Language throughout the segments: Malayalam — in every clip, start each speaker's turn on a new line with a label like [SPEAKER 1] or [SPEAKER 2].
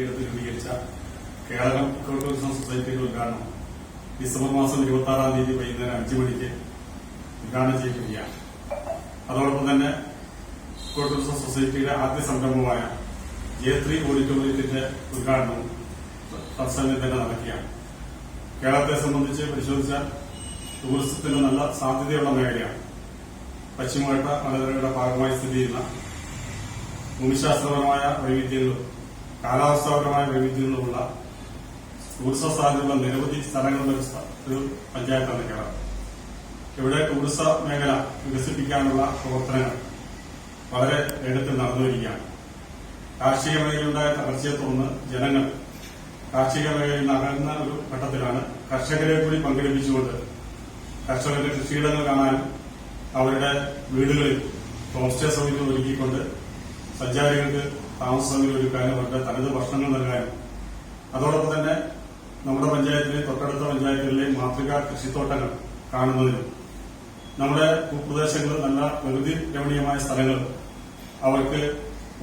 [SPEAKER 1] എടുത്ത് രൂപീകരിച്ച കേരളം ഇക്കോ സൊസൈറ്റിയുടെ ഉദ്ഘാടനം ഡിസംബർ മാസം ഇരുപത്തി ആറാം തീയതി വൈകുന്നേരം അഞ്ചു മണിക്ക് ഉദ്ഘാടനം ചെയ്യപ്പെടുകയാണ്. അതോടൊപ്പം തന്നെ ഇക്കോ ടൂറിസം സൊസൈറ്റിയുടെ ആദ്യ സംരംഭമായ ജെ ത്രീ ഓഡിറ്റോറിയത്തിന്റെ ഉദ്ഘാടനവും തത്സമയം തന്നെ നടക്കുകയാണ്. കേരളത്തെ സംബന്ധിച്ച് പരിശോധിച്ചാൽ ടൂറിസത്തിന് നല്ല സാധ്യതയുള്ള മേഖലയാണ്. പശ്ചിമഘട്ട മലനിരയുടെ ഭാഗമായി സ്ഥിതി ചെയ്യുന്ന ഭൂമിശാസ്ത്രപരമായ വൈവിധ്യങ്ങളും കാലാവസ്ഥാപരമായ വൈവിധ്യങ്ങളുമുള്ള ടൂറിസം സാധ്യതയുള്ള നിരവധി സ്ഥലങ്ങളുടെ ഒരു പഞ്ചായത്താണ് ഇവിടെ ടൂറിസ മേഖല വികസിപ്പിക്കാനുള്ള പ്രവർത്തനങ്ങൾ വളരെ വേഗത്തിൽ നടന്നുവരികയാണ്. കാർഷിക മേഖലയുണ്ടായ തകർച്ചയെ തുടർന്ന് ജനങ്ങൾ കാർഷിക മേഖലയിൽ നിന്ന് ഒരു ഘട്ടത്തിലാണ് കർഷകരെ കൂടി പങ്കെടുപ്പിച്ചുകൊണ്ട് കർഷകരുടെ കൃഷിയിടങ്ങൾ കാണാനും അവരുടെ വീടുകളിൽ ഹോം സ്റ്റേ സൗകര്യം ഒരുക്കിക്കൊണ്ട് സഞ്ചാരികൾക്ക് താമസ സൗകര്യം ഒരുക്കാനും അവരുടെ തനത് ഭക്ഷണങ്ങൾ നൽകാനും. അതോടൊപ്പം തന്നെ നമ്മുടെ പഞ്ചായത്തിലെ തൊട്ടടുത്ത പഞ്ചായത്തുകളിലെ മാതൃകാ കൃഷിത്തോട്ടങ്ങൾ കാണുന്നതിനും നമ്മുടെ ഭൂപ്രദേശങ്ങൾ നല്ല പ്രകൃതി രമണീയമായ സ്ഥലങ്ങൾ അവർക്ക്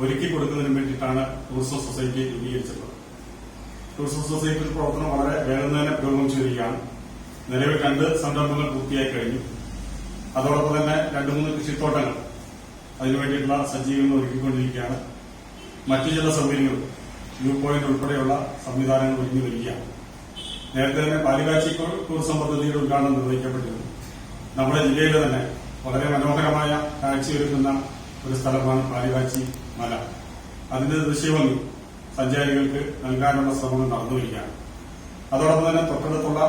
[SPEAKER 1] ഒരുക്കി കൊടുക്കുന്നതിനും വേണ്ടിയിട്ടാണ് ടൂറിസം സൊസൈറ്റി രൂപീകരിച്ചിട്ടുള്ളത്. ടൂറിസം സൊസൈറ്റിയുടെ പ്രവർത്തനം വളരെ വേഗം തന്നെ പുരോഗമിച്ചിരിക്കുകയാണ് നിലവിൽ രണ്ട് സംരംഭങ്ങൾ പൂർത്തിയായി കഴിഞ്ഞു. അതോടൊപ്പം തന്നെ രണ്ട് മൂന്ന് കൃഷിത്തോട്ടങ്ങൾ അതിനുവേണ്ടിയിട്ടുള്ള സജ്ജീകരണം ഒരുക്കിക്കൊണ്ടിരിക്കുകയാണ്. മറ്റു ചില സൗകര്യങ്ങൾ വ്യൂ പോയിന്റ് ഉൾപ്പെടെയുള്ള സംവിധാനങ്ങൾ ഒരുങ്ങി വരികയാണ്. നേരത്തെ തന്നെ പാലിക്കാച്ചി ടൂറിസം പദ്ധതിയുടെ ഉദ്ഘാടനം നിർവഹിക്കപ്പെട്ടിരുന്നു. നമ്മുടെ ജില്ലയിലെ തന്നെ വളരെ മനോഹരമായ കാഴ്ചയൊരുക്കുന്ന ഒരു സ്ഥലമാണ് പാലിക്കാച്ചി മല. അതിന്റെ ദൃശ്യഭംഗി സഞ്ചാരികൾക്ക് നൽകാനുള്ള ശ്രമങ്ങൾ നടന്നു വരികയാണ്. അതോടൊപ്പം തന്നെ തൊട്ടടുത്തുള്ള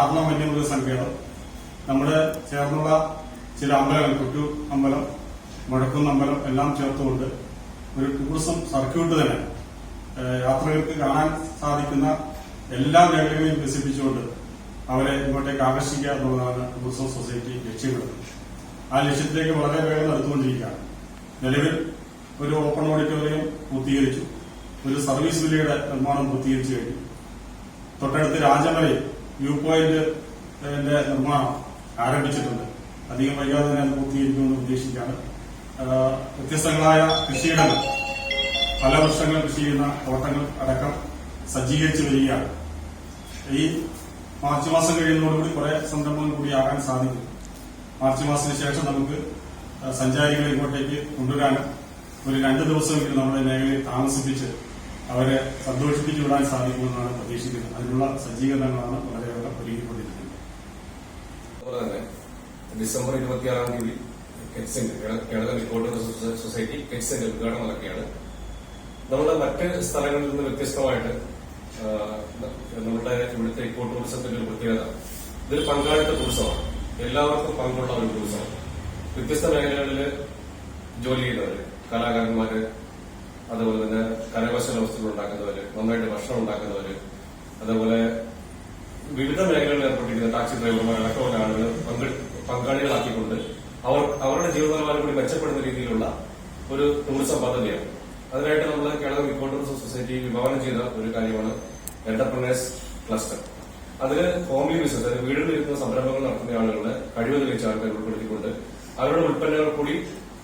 [SPEAKER 1] ആർണ വന്യമൃഗ സങ്കേതം. നമ്മുടെ ചേർന്നുള്ള ചില അമ്പലങ്ങൾ കുറ്റു അമ്പലം മുഴക്കുന്ന അമ്പലം എല്ലാം ചേർത്തുകൊണ്ട് ഒരു ടൂറിസം സർക്യൂട്ട് തന്നെ യാത്രികർക്ക് കാണാൻ സാധിക്കുന്ന എല്ലാ മേഖലകളെയും വികസിപ്പിച്ചുകൊണ്ട് അവരെ ഇങ്ങോട്ടേക്ക് ആകർഷിക്കുക എന്നുള്ളതാണ് ടൂറിസം സൊസൈറ്റി ലക്ഷ്യമിടുന്നത്. ആ ലക്ഷ്യത്തിലേക്ക് വളരെ വേഗം നടത്തുകൊണ്ടിരിക്കുകയാണ് നിലവിൽ ഒരു ഓപ്പൺ ഓഡിറ്റോറിയം പൂർത്തീകരിച്ചു. ഒരു സർവീസ് വിലയുടെ നിർമ്മാണം പൂർത്തീകരിച്ചു കഴിഞ്ഞു. തൊട്ടടുത്ത് രാജമലയിൽ വ്യൂ പോയിന്റ് നിർമ്മാണം ആരംഭിച്ചിട്ടുണ്ട്. അധികം വൈകാതെ തന്നെ അത് പൂർത്തീകരിക്കുമെന്ന് ഉദ്ദേശിക്കുകയാണ് ആ, വ്യത്യസ്തങ്ങളായ കൃഷിയിടങ്ങൾ. പല വർഷങ്ങൾ കൃഷി ചെയ്യുന്ന തോട്ടങ്ങൾ അടക്കം സജ്ജീകരിച്ചു വരികയാണ്. ഈ മാർച്ച് മാസം കഴിയുന്നതോടുകൂടി കുറെ സംരംഭങ്ങൾ കൂടി ആകാൻ സാധിക്കും. മാർച്ച് മാസത്തിന് ശേഷം നമുക്ക് സഞ്ചാരികളെ ഇങ്ങോട്ടേക്ക് കൊണ്ടുവരാനും ഒരു രണ്ട് ദിവസമെങ്കിലും നമ്മുടെ മേഖലയിൽ താമസിപ്പിച്ച് അവരെ സന്തോഷിപ്പിച്ചു വിടാൻ സാധിക്കുമെന്നാണ് പ്രതീക്ഷിക്കുന്നത്. അതിനുള്ള സജ്ജീകരണങ്ങളാണ് വളരെയേറെ ഒരുങ്ങിക്കൊണ്ടിരിക്കുന്നത്.
[SPEAKER 2] അതുപോലെ തന്നെ ഡിസംബർ ഇരുപത്തിയാറാം തീയതി കേരള റിപ്പോർട്ടർ സൊസൈറ്റി കെറ്റ്സിന്റെ ഉദ്ഘാടനം നടക്കുകയാണ്. നമ്മുടെ മറ്റ് സ്ഥലങ്ങളിൽ നിന്ന് വ്യത്യസ്തമായിട്ട് നമ്മുടെ ഇവിടുത്തെ ഇക്കോ ടൂറിസത്തിന്റെ ഒരു പ്രത്യേകത ഇതൊരു പങ്കാളിത്ത ടൂറിസമാണ് എല്ലാവർക്കും പങ്കുള്ള ഒരു ടൂറിസമാണ് വ്യത്യസ്ത മേഖലകളിൽ ജോലി ചെയ്യുന്നവര് കലാകാരന്മാര് അതുപോലെ തന്നെ കരകൗശല വസ്തുക്കൾ ഉണ്ടാക്കുന്നവര് നന്നായിട്ട് ഭക്ഷണം ഉണ്ടാക്കുന്നവര് അതുപോലെ വിവിധ മേഖലകളിൽ ഏർപ്പെട്ടിരിക്കുന്ന ടാക്സി ഡ്രൈവർമാർ അടക്കമുള്ള ആളുകൾ പങ്കെ- പങ്കാളികളാക്കിക്കൊണ്ട് അവർ അവരുടെ ജീവിത നിലവാരം കൂടി മെച്ചപ്പെടുന്ന രീതിയിലുള്ള ഒരു ടൂറിസം പദ്ധതിയാണ് അതിനായിട്ട് നമ്മൾ കേരള ഇക്കോ സൊസൈറ്റി വിഭാവനം ചെയ്ത ഒരു കാര്യമാണ് എന്റർപ്രണേഴ്സ് ക്ലസ്റ്റർ അതിൽ ഹോംലി ബിസിനസ് അതായത് വീടുകളിലിരുന്ന സംരംഭങ്ങൾ നടത്തുന്ന ആളുകളെ കഴിവ് തെളിയിച്ച ആൾക്കാർ ഉൾപ്പെടുത്തിക്കൊണ്ട് അവരുടെ ഉൽപ്പന്നങ്ങൾ കൂടി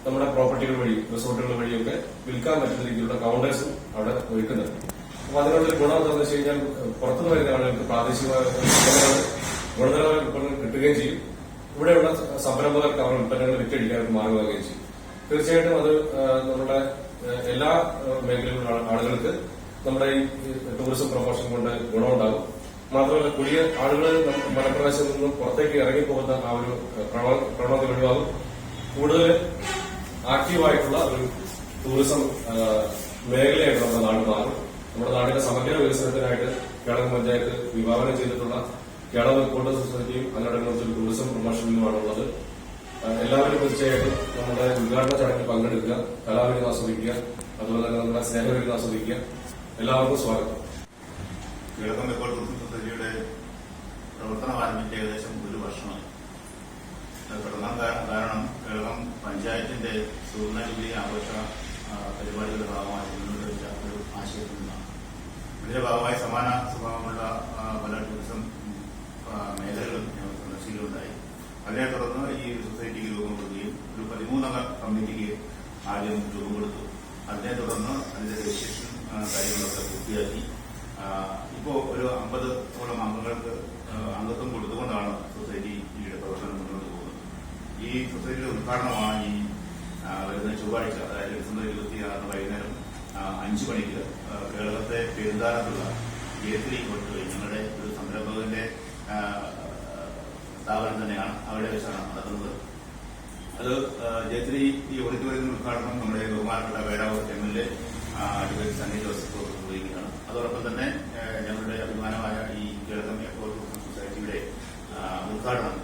[SPEAKER 2] നമ്മുടെ പ്രോപ്പർട്ടികൾ വഴി റിസോർട്ടുകൾ വഴിയൊക്കെ വിൽക്കാൻ പറ്റുന്ന രീതിയിലുള്ള കൗണ്ടേഴ്സും അവിടെ ഒരുക്കുന്നുണ്ട്. അപ്പൊ അതിനുള്ളൊരു ഗുണം എന്താണെന്ന് വെച്ച് കഴിഞ്ഞാൽ പുറത്തുനിന്ന് വരുന്ന ആളുകൾക്ക് പ്രാദേശികമായ ഗുണനിലവാര ഉൽപ്പന്നങ്ങൾ കിട്ടുകയും ചെയ്യും. ഇവിടെയുള്ള സംരംഭകർക്ക് അവരുടെ ഉൽപ്പന്നങ്ങൾ വിറ്റഴിക്കാൻ ഒരു ചെയ്യും. തീർച്ചയായിട്ടും അത് നമ്മുടെ എല്ലാ മേഖലകളിലുള്ള ആളുകൾക്ക് നമ്മുടെ ഈ ടൂറിസം പ്രൊമോഷൻ കൊണ്ട് ഗുണമുണ്ടാകും. മാത്രമല്ല പുതിയ ആളുകൾ മലപ്രദേശത്ത് നിന്നും പുറത്തേക്ക് ഇറങ്ങിപ്പോകുന്ന ആ ഒരു പ്രവണ- പ്രവണത ഒഴിവാകും. കൂടുതൽ ആക്റ്റീവായിട്ടുള്ള ഒരു ടൂറിസം മേഖലയായിട്ട് നമ്മുടെ നാട് മാറും. നമ്മുടെ നാടിന്റെ സമഗ്ര വികസനത്തിനായിട്ട് കേരള പഞ്ചായത്ത് വിഭാവനം ചെയ്തിട്ടുള്ള കേരള കോട്ട സൊസൈറ്റിയും ഒരു ടൂറിസം പ്രൊമോഷൻ ആ, എല്ലാവരും തീർച്ചയായിട്ടും നമ്മുടെ ഉദ്ഘാടന ചടങ്ങിൽ പങ്കെടുക്കുക കലാവിരുന്ന് ആസ്വദിക്കുക അതുപോലെ തന്നെ നമ്മുടെ സ്നേഹവിരുന്ന് ആസ്വദിക്കുക. എല്ലാവർക്കും സ്വാഗതം.
[SPEAKER 3] കിഴക്കൻ ടൂറിസം സൊസൈറ്റിയുടെ പ്രവർത്തനം ആരംഭിച്ച ഏകദേശം ഒരു വർഷമായി. പ്രധാന കാരണം കേരളം പഞ്ചായത്തിന്റെ സുവർണ ആഘോഷ പരിപാടിയുടെ ഭാഗമായി ഒരു ആശയത്തിൽ നിന്നാണ് ഇതിന്റെ ഭാഗമായി സമാന സ്വഭാവമുള്ള ആ, പല ടൂറിസം ആ, മേഖലകളും ഞങ്ങൾ സന്ദർശിക്കുകയുണ്ടായി അതിനെ തുടർന്ന് ഈ സൊസൈറ്റിക്ക് രൂപം കൊടുക്കുകയും ഒരു പതിമൂന്നംഗ കമ്മിറ്റിക്ക് ആദ്യം രൂപം കൊടുത്തു അതിനെ തുടർന്ന് അതിന്റെ രജിസ്ട്രേഷൻ കാര്യങ്ങളൊക്കെ പൂർത്തിയാക്കി. ഇപ്പോ ഒരു അമ്പതോളം അംഗങ്ങൾക്ക് അംഗത്വം കൊടുത്തുകൊണ്ടാണ് സൊസൈറ്റിയുടെ പ്രവർത്തനം മുന്നോട്ട് പോകുന്നത്. ഈ സൊസൈറ്റിയുടെ ഉദ്ഘാടനമാണ് ഈ വരുന്ന ചൊവ്വാഴ്ച അതായത് ഡിസംബർ ഇരുപത്തിയാറിന് വൈകുന്നേരം അഞ്ചു മണിക്ക് കേരളത്തെ പെരുന്താനത്തുള്ള ജയത്രി കൊണ്ടുപോയി. ഞങ്ങളുടെ ഒരു സംരംഭകന്റെ സ്ഥാപനം തന്നെയാണ് അവിടെ വെച്ചാണ് നടക്കുന്നത്. അത് ജയത്രി ഈ ഓഡിറ്റോറിയം ഉദ്ഘാടനം നമ്മുടെ ബഹുമാനപ്പെട്ട Peravoor M L A advocate Sunny Joseph നിർവഹിക്കുകയാണ് അതോടൊപ്പം തന്നെ ഞങ്ങളുടെ അഭിമാനമായ ഈ കേരളം എയർപോർട്ട് സൊസൈറ്റിയുടെ ഉദ്ഘാടനം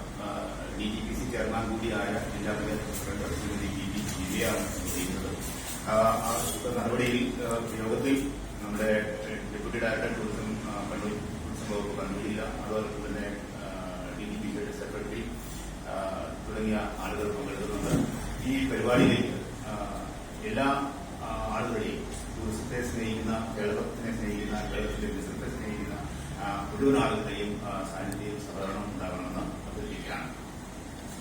[SPEAKER 3] D G P C chairman കൂടിയായ ജില്ലാ panchayat president Shrimati P P ദിവ്യയാണ് ചെയ്യുന്നത് നടപടിയിൽ യോഗത്തിൽ നമ്മുടെ ഡെപ്യൂട്ടി ഡയറക്ടർ ടൂറിസം കണ്ണൂർ വകുപ്പ് കണ്ണൂർ ജില്ല അതോടൊപ്പം എല്ലാ ആളുകളെയും ടൂറിസത്തെ സ്നേഹിക്കുന്ന കേരളത്തിനെ സ്നേഹിക്കുന്ന കേരളത്തിലെ ബിസിനസിനെ സ്നേഹിക്കുന്ന മുഴുവൻ ആളുകളുടെയും സാന്നിധ്യം സഹകരണം ഉണ്ടാകണമെന്ന് അഭ്യർത്ഥിക്കുകയാണ്.